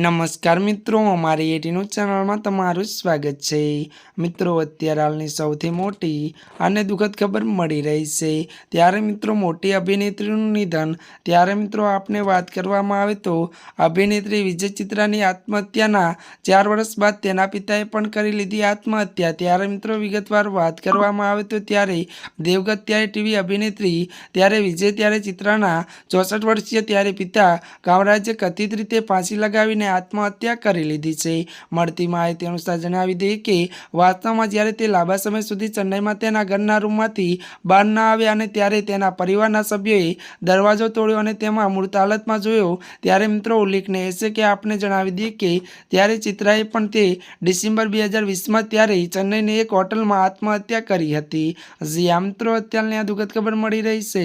નમસ્કાર મિત્રો, અમારી એટીનું ચેનલમાં તમારું સ્વાગત છે. મિત્રો, અત્યારે હાલની સૌથી મોટી અને દુઃખદ ખબર મળી રહી છે. ત્યારે મિત્રો, મોટી અભિનેત્રીનું નિધન. ત્યારે મિત્રો, આપને વાત કરવામાં આવે તો, અભિનેત્રી વિજય ચિત્રાની આત્મહત્યાના ચાર વર્ષ બાદ તેના પિતાએ પણ કરી લીધી આત્મહત્યા. ત્યારે મિત્રો, વિગતવાર વાત કરવામાં આવે તો ત્યારે દેવગત ત્યારે ટીવી અભિનેત્રી, ત્યારે વિજય, ત્યારે ચિત્રાના ચોસઠ વર્ષીય ત્યારે પિતા કામરાજે કથિત રીતે ફાંસી લગાવીને આત્મહત્યા કરી લીધી છે. મળતી માહિતી અનુસાર જણાવી દઈએ કે, વાસ્તવમાં જ્યારે તે લાંબા સમય સુધી ચેન્નઈમાં તેના ઘરના રૂમમાંથી બહાર ના આવ્યા અને ત્યારે તેના પરિવારના સભ્યોએ દરવાજો તોડ્યો અને તેમાં મૃત હાલતમાં જોયો, ત્યારે મિત્રો ઉલ્લેખનીય છે કે આપણે જણાવી દઈએ કે, ત્યારે ચિત્રાએ પણ તે ડિસેમ્બર બે હજાર વીસમાં ત્યારે ચેન્નઈની એક હોટલમાં આત્મહત્યા કરી હતી. જી આ મિત્રો, અત્યારની આ દુઃખદ ખબર મળી રહી છે.